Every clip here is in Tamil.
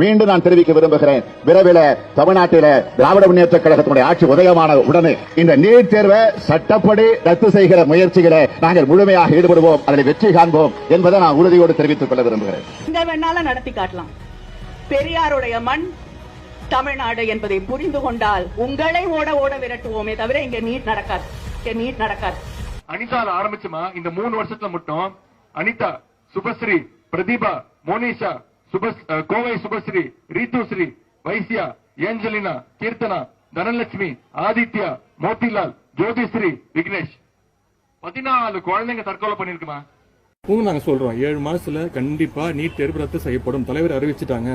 மீண்டும் நான் தெரிவிக்க விரும்புகிறேன். விரைவில் தமிழ்நாட்டில திராவிட முன்னேற்ற கழகத்தினுடைய ஆட்சி உதயமான உடனே இந்த நீட் தேர்வை சட்டப்படி ரத்து செய்கிற முயற்சிகளை நாங்கள் முழுமையாக ஈடுபடுவோம். அதில் வெற்றி காண்போம் என்பதை நான் உறுதியோடு தெரிவித்துக் கொள்ள விரும்புகிறேன். எங்க வேணாலும் நடத்தி காட்டலாம். பெரியாருடைய மண் தமிழ்நாடு என்பதை புரிந்து கொண்டால் உங்களை ஓட ஓட விரட்டுவோமே தவிர இங்க நீட் நடக்காது. இங்க நீட் நடக்காது. அனிதால ஆரம்பிச்சுமா? இந்த மூணு வருஷத்துல மட்டும் அனிதா சுபஸ்ரீ பிரதீபா மோனிஷா கோவை சுபஸ்ரீ ரீதுஸ்ரீ வைசியா ஏஞ்சலினா கீர்த்தனா தனலட்சுமி ஆதித்யா மோதிலால் ஜோதிஸ்ரீ விக்னேஷ். பதினாலு குழந்தைங்க தற்கொலை பண்ணிருக்குமா? உங்க நாங்க சொல்றோம். ஏழு மாசத்துல கண்டிப்பா நீட் தேர்வு ரத்து செய்யப்படும். தலைவர் அறிவிச்சிட்டாங்க.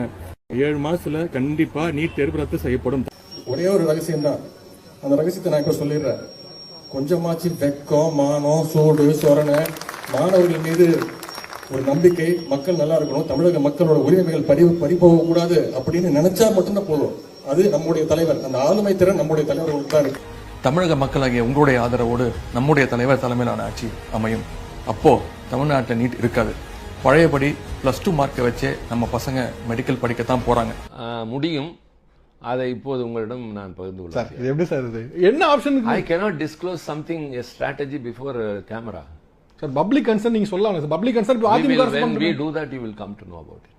ஏழு மாசத்துல கண்டிப்பா நீட் தேர்வு ரத்து செய்யப்படும். ஒரே ஒரு ரகசியம் தான் அந்த ரகசியத்தை நான் இப்ப சொல்லிடுறேன். கொஞ்சமாச்சு வெக்கம் மானம் சூடு சொரணை மாணவர்கள் மீது ஒரு நம்பிக்கை மக்கள் நல்லா இருக்கணும் தமிழக மக்களோட உரிமைகள் பறி பறி போக கூடாது அப்படின்னு நினைச்சா மட்டும்தான் போதும். அது நம்முடைய தலைவர் அந்த ஆளுமை திறன் நம்முடைய தலைவர்களுக்கு தான் இருக்கு. தமிழக மக்களாகிய உங்களுடைய ஆதரவோடு நம்முடைய தலைவர் தலைமையிலான ஆட்சி அமையும். அப்போ தமிழ்நாட்டில் நீட் இருக்காது. பழையபடி ப்ளஸ் டூ மார்க்கை வச்சே நம்ம பசங்க மெடிக்கல் படிக்கத்தான் போறாங்க. முடியும். அதை இப்போது உங்களிடம் நான் பகிர்ந்து இது எப்படி சார் இது? என்ன option I cannot disclose something a strategy before a camera. Sir public concern நீங்க சொல்லலாம். Sir public concern we AIADMK when we do that you will come to know about it.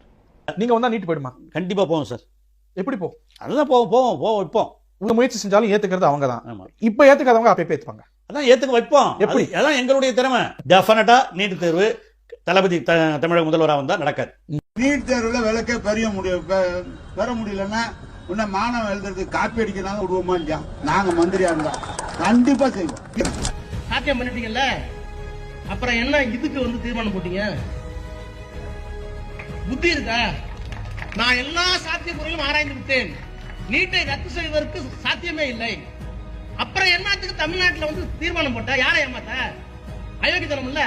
நீங்க வந்தா நீட் போயிடுமா? கண்டிப்பா போவோம் சார் எப்படி போ? அதுதான் போவோம் போவோம் போவோம் வைப்போம். உங்க முயற்சி செஞ்சாலும் ஏத்துக்கிறது அவங்க தான் ஆமா. இப்ப ஏத்துக்காதவங்க அப்ப ஏத்துப்பாங்க அதான் ஏத்துக்க வைப்போம். எப்படி? அது- அதான் எங்களுடைய திறமை. டெஃபினட்டா நீட் தேர்வு தளபதி த- தமிழக முதல்வரா வந்தா நடக்காது. நீட் தேர்வுல விளக்க பெரிய முடியும் பெ- பெற முடியலன்னா உன்ன மாணவன் எழுதுறதுக்கு காப்பி அடிக்கிறாங்க விடுவோமா இல்லையா? நாங்க மந்திரியா இருந்தா. கண்டிப்பா செய்வோம். சாத்தியம் பண்ணிட்டீங்கல்ல அப்புறம் என்ன இதுக்கு வந்து தீர்மானம் போட்டீங்க? புத்தி இருக்கா? நான் எல்லா சாத்தியக்கூறுகளும் ஆராய்ந்து விட்டேன். நீட்டை ரத்து செய்வதற்கு சாத்தியமே இல்லை. அப்புறம் என்னத்துக்கு தமிழ்நாட்டில் வந்து தீர்மானம் போட்டா? யாரை ஏமாத்த? அயோக்கியத்தனம் இல்லை